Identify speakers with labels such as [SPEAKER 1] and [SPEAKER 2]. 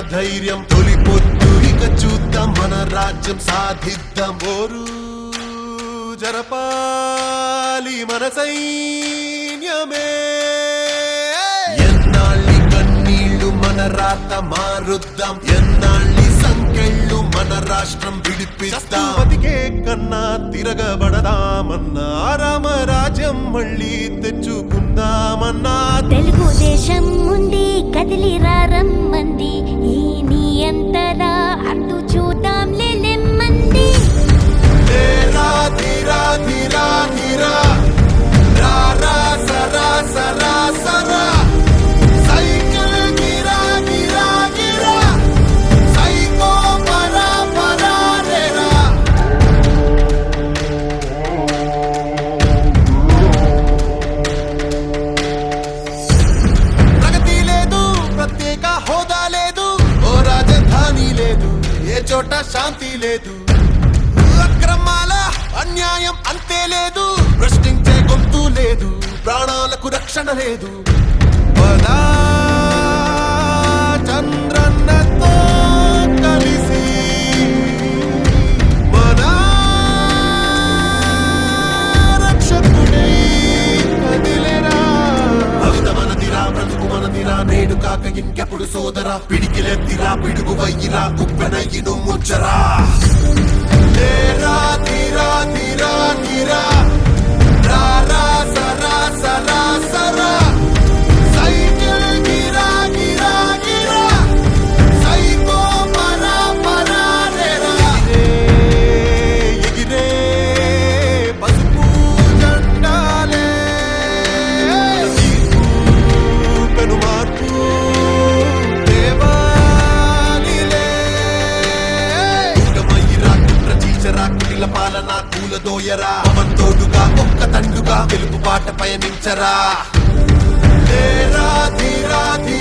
[SPEAKER 1] ధైర్యం తొలి పొద్దు ఇక చూద్దాం మన రాజ్యం సాధిద్దాం. ఓరు జరపాలి మన సైన్యమే. ఎన్నాళ్ళి కన్నీళ్ళు మన రాత మారుద్దాం. ఎన్నాళ్ళి సంకెళ్ళు మన రాష్ట్రం విడిపిస్తాం బతికే కన్నా తిరగబడదామన్న రామరాజ్యం మళ్ళీ చోట శాంతి లేదు. అక్రమాల అన్యాయం అంతే లేదు. ప్రశ్నించే గొంతు లేదు. ప్రాణాలకు రక్షణ లేదు. పదా ఇంకెప్పుడు సోదరా? పిడికిలెత్తిరా పిడుగు వయ్యిరా ఉప్పెనయ్యిను ముచ్చరా తేరా ప్రజల పాలన కూలదోయరా. పవన్ తోడుగా ఒక్క తండుగా తెలుగు పాట పయనించరా. తేరా ధీరా ధీరా ధీరా